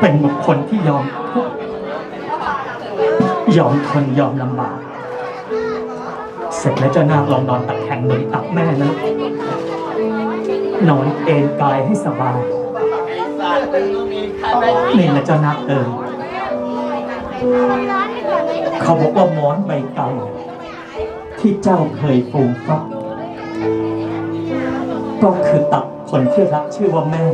เป็นบุคคลที่ยอมทุกข์ยอมทนยอมลำบาก เสร็จแล้วเจ้านาคลองนอนตักแข็งเหมือนตักแม่นะนอนเอนกายให้สบายนี่แหละเจ้านาคเอิญเขาบอกว่าหมอนใบเก่าที่เจ้าเคยฟูมฟักก็คือตักคนที่รักชื่อว่าแม่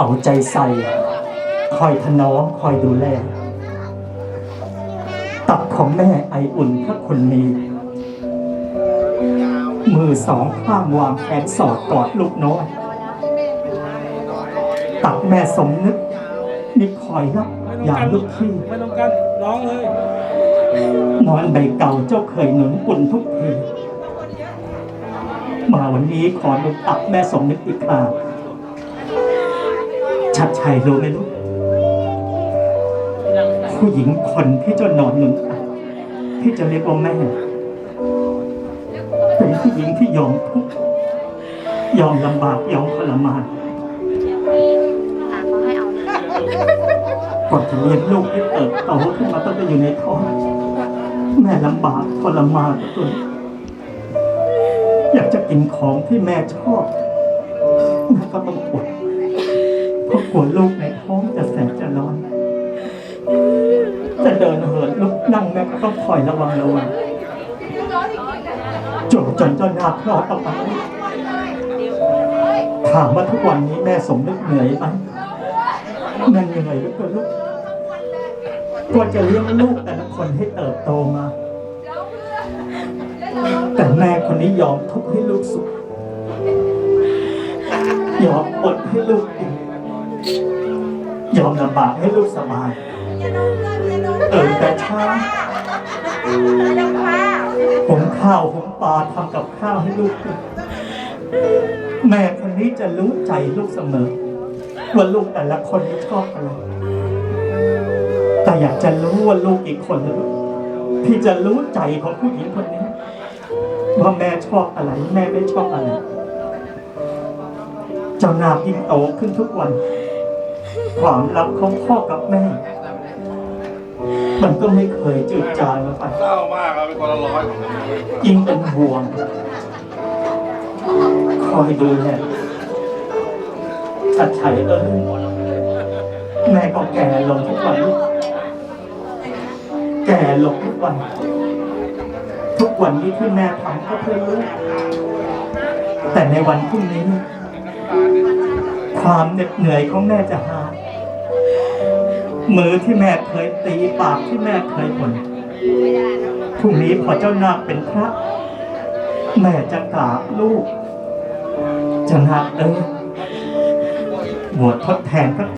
เอาใจใส่คอยถนอมคอยดูแล ตับของแม่ไออุ่นถ้าคนมีมือสองข้างวางแขนสอดกอดลูกน้อยตักแม่สมนึกนี่คอยรับอย่างลูกที่ไม่ต้องกันร้องเลยหมอนใบเก่าเจ้าเคยหนุนอุ่นทุกทีมาวันนี้ขอนุตักแม่สมนึกอีกครา ชัดชัยรู้ไหมลูกผู้หญิงคนที่เจ้านอนหนุนตักที่จะเรียกว่าแม่ เป็นผู้หญิงที่ยอมทุกข์ยอมลำบากยอมทรมานก่อนจะเลี้ยงลูกให้เติบโตขึ้นมาต้องไปอยู่ในท้องแม่ลำบากทรมานจนอยากจะกินของที่แม่ชอบแม่ก็ต้องอด เพราะกลัวลูกในท้องจะแสบจะร้อน จะเดินเหินลุกนั่งแม่ก็ต้องคอยระวังระวังจนจนเจ้านาคลอดออกมาถามว่าทุกวันนี้แม่สมนึกเหนื่อยไหมแม่เหนื่อยหลือเกินลูกกว่าจะเลี้ยงลูกแต่ละคนให้เติบโตมา แต่แม่คนนี้ยอมทุกข์ให้ลูกสุขยอมอดให้ลูกอิ่ม ยอมลำบากให้ลูกสบาย ตื่นแต่เช้าหุงข้าวหุงปลาทำกับข้าวให้ลูก แม่คนนี้จะรู้ใจลูกเสมอ ว่าลูกแต่ละคนนี่ชอบอะไร แต่อยากจะรู้ว่าลูกอีกคนนะลูกที่จะรู้ใจของผู้หญิงคนนี้ว่าแม่ชอบอะไร แม่ไม่ชอบอะไร เจ้านาคยิ่งโตขึ้นทุกวัน ความรักของพ่อกับแม่ มันก็ไม่เคยจืดจางลงไปเศร้ามากครับเป็นคนละร้อยยิ่งเป็นห่วง คอยดูแลชัดชัยเอ้ยแม่ก็แก่ลงทุกวันลูกแก่ลงทุกวัน ทุกวันนี้ที่แม่ทำก็เพื่อลูกแต่ในวันพรุ่งนี้ ความเหน็ดเหนื่อยของแม่จะหาย มือที่แม่เคยตีปากที่แม่เคยบ่นพรุ่งนี้พอเจ้านาคเป็นพระ แม่จะกราบลูกจะนาคเอ้ยบวชทดแทนพระ